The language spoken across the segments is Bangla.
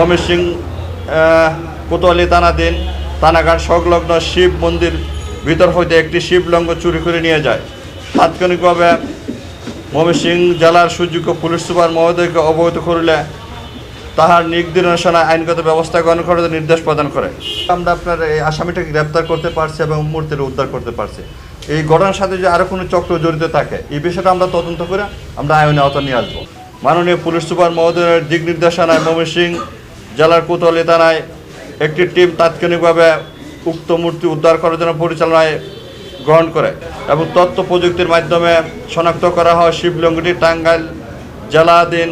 ময়মনসিং কোতোয়ালি থানাধীন থানাঘাট সংলগ্ন শিব মন্দির ভিতর হইতে একটি শিবলঙ্গ চুরি করে নিয়ে যায়। তাৎক্ষণিকভাবে ময়মনসিং জেলার সুযোগ্য পুলিশ সুপার মহোদয়কে অবগত করিলে তাহার নির্দিনশনা আইনগত ব্যবস্থা গ্রহণ করার নির্দেশ প্রদান করে। আমরা আপনার এই আসামিটাকে গ্রেপ্তার করতে পারছি এবং মূর্তির উদ্ধার করতে পারছি। এই ঘটনার সাথে যে আরও কোনো চক্র জড়িত থাকে, এই বিষয়টা আমরা তদন্ত করে আমরা আইনে আওতা নিয়ে আসব। মাননীয় পুলিশ সুপার মহোদয়ের দিক নির্দেশনায় ময়মনসিং জেলার কোতোয়ালি থানায় একটি টিম তাৎক্ষণিকভাবে উক্ত মূর্তি উদ্ধার করার জন্য পরিচালনায় গ্রহণ করে এবং তথ্য প্রযুক্তির মাধ্যমে শনাক্ত করা হয় শিবলঙ্গটি টাঙ্গাইল জেলাধীন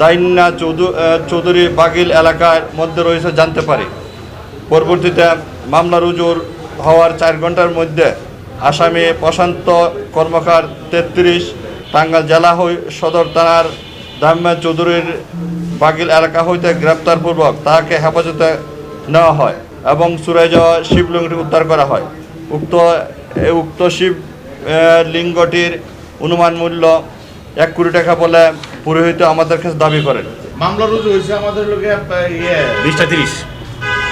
দাইন্না চৌধু চৌধুরী বাগিল এলাকার মধ্যে রয়েছে, জানতে পারি। পরবর্তীতে মামলা রুজুর হওয়ার চার ঘণ্টার মধ্যে আসামি প্রশান্ত কর্মকার তেত্রিশ, টাঙ্গাইল জেলা সদর থানার দাম্মা চৌধুরীর বাগিল এলাকা হইতে গ্রেপ্তারপূর্বক তাহাকে হেফাজতে নেওয়া হয় এবং সুরে যাওয়া শিবলিঙ্গটি উদ্ধার করা হয়। উক্ত উক্ত শিব লিঙ্গটির অনুমান মূল্য এক কোটি টাকা বলে পুরোহিত আমাদের কাছে দাবি করেন। মামলা রুজু হয়েছে আমাদের লোকে ইয়ে। বিশটা তিরিশ।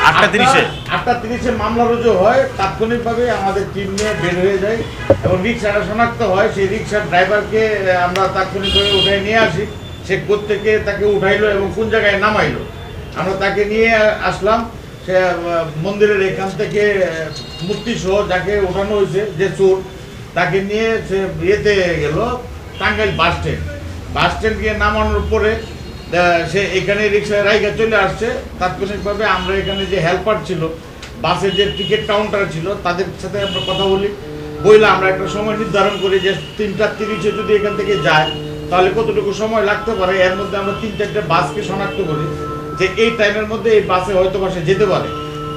আটটা তিরিশে। আটটা তিরিশে মামলা রুজু হয় তাৎক্ষণিকভাবে আমাদের টিম নিয়ে বের হয়ে যায় এবং রিক্সাটা শনাক্ত হয়। সেই রিক্সার ড্রাইভারকে আমরা তাৎক্ষণিকভাবে উঠে নিয়ে আসি। সে থেকে তাকে উঠাইলো এবং কোন জায়গায় নামাইলো। আমরা তাকে নিয়ে আসলাম, সে মন্দিরের এখান থেকে মূর্তি সহ যাকে ওঠানো হয়েছে, যে চোর, তাকে নিয়ে সে ইয়েতে গেল, Tangail bus stand. Bus stand গিয়ে নামানোর পরে সে এখানে রিক্সায় রাইগা চলে আসছে। তাৎক্ষণিকভাবে আমরা এখানে যে হেল্পার ছিল বাসের যে টিকিট কাউন্টার ছিল, তাদের সাথে আমরা কথা বলি। বইলে আমরা একটা সময় নির্ধারণ করি যে তিনটা তিরিশে যদি এখান থেকে যায় তাহলে কতটুকু সময় লাগতে পারে? এর মধ্যে আমরা তিন চারটে বাসকে শনাক্ত করি, যে এই টাইমের মধ্যে এই বাসে হয়তো বাসে যেতে পারে।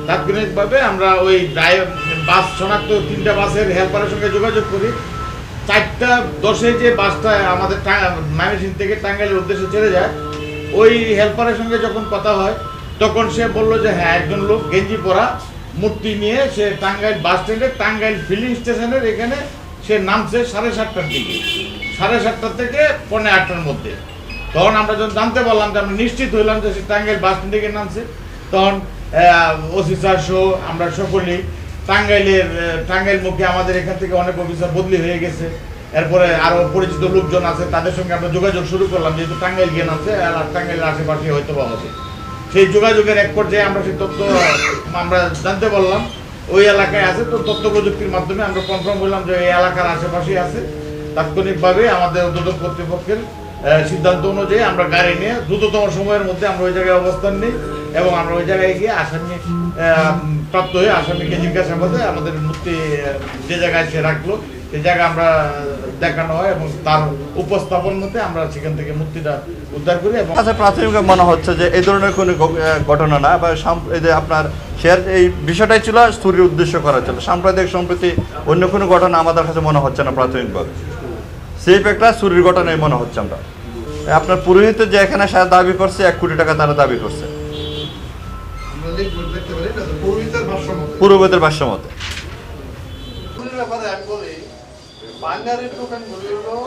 তাৎক্ষণিকভাবে আমরা ওই ড্রাইভার, বাস শনাক্ত, তিনটা বাসের হেল্পারের সঙ্গে যোগাযোগ করি। চারটা দশে যে বাসটা আমাদের ময়মনসিং থেকে টাঙ্গাইলের উদ্দেশ্যে ছেড়ে যায়, ওই হেল্পারের সঙ্গে যখন কথা হয়, তখন সে বলল যে হ্যাঁ একজন লোক গেঞ্জি পরা মূর্তি নিয়ে সে টাঙ্গাইল বাস স্ট্যান্ডে টাঙ্গাইল ফিলিং স্টেশনের এখানে সে নামছে সাড়ে সাতটার দিকে। সাড়ে সাতটা থেকে পৌনে আটটার মধ্যে। তখন আমরা যখন জানতে পারলাম যে আমরা নিশ্চিত হইলাম যে সে টাঙ্গাইল বাস স্ট্যান্ড থেকে নামছে, তখন স্যার সহ আমরা সকলেই টাঙ্গাইলের টাঙ্গাইল মুখে আমাদের এখান থেকে অনেক অফিসার বদলি হয়ে গেছে। এরপরে আরও পরিচিত লোকজন আছে, তাদের সঙ্গে আমরা যোগাযোগ শুরু করলাম, যেহেতু টাঙ্গাইল গিয়ে নামছে, আর টাঙ্গাইলের আশেপাশে হয়তো বা হবে। সেই যোগাযোগের এক পর্যায়ে আমরা সেই তথ্য, আমরা জানতে পারলাম ওই এলাকায় আছে তো তথ্য প্রযুক্তির মাধ্যমে আমরা কনফার্ম করলাম যে এই এলাকার আশেপাশে আছে। তাৎক্ষণিকভাবে আমাদের উদ্যোগ কর্তৃপক্ষের সিদ্ধান্ত অনুযায়ী আমরা গাড়ি নিয়ে দ্রুততম সময়ের মধ্যে আমরা ওই জায়গায় অবস্থান নিই এবং আমরা ওই জায়গায় গিয়ে আসামি প্রাপ্ত হয়ে আসামিকে জিজ্ঞাসাবাদে আমাদের মুক্তি যে জায়গায় সে রাখল সেই জায়গায় আমরা দেখানো হয় এবং তার উপস্থাপন মতে আমরা সেখান থেকে মূর্তিটা উদ্ধার করি এবং আচ্ছা প্রাথমিক মনে হচ্ছে যে এই ধরনের কোনো ঘটনা না বা সাম- এই যে আপনার শেয়ার এই বিষয়টাই ছিল চুরির উদ্দেশ্য করা ছিল। সাম্প্রদায়িক সম্প্রতি অন্য কোনো ঘটনা আমাদের কাছে মনে হচ্ছে না প্রাথমিকভাবে। সেই একটা চুরির ঘটনাই মনে হচ্ছে আমরা। আপনার পুরোহিত যে এখানে সে দাবি করছে এক কোটি টাকা তারা দাবি করছে। আমরা লিখব দেখতে পারি না তো পুরোহিতের ভাষ্য মতে। బాల్యారెడ్డి గుడిలో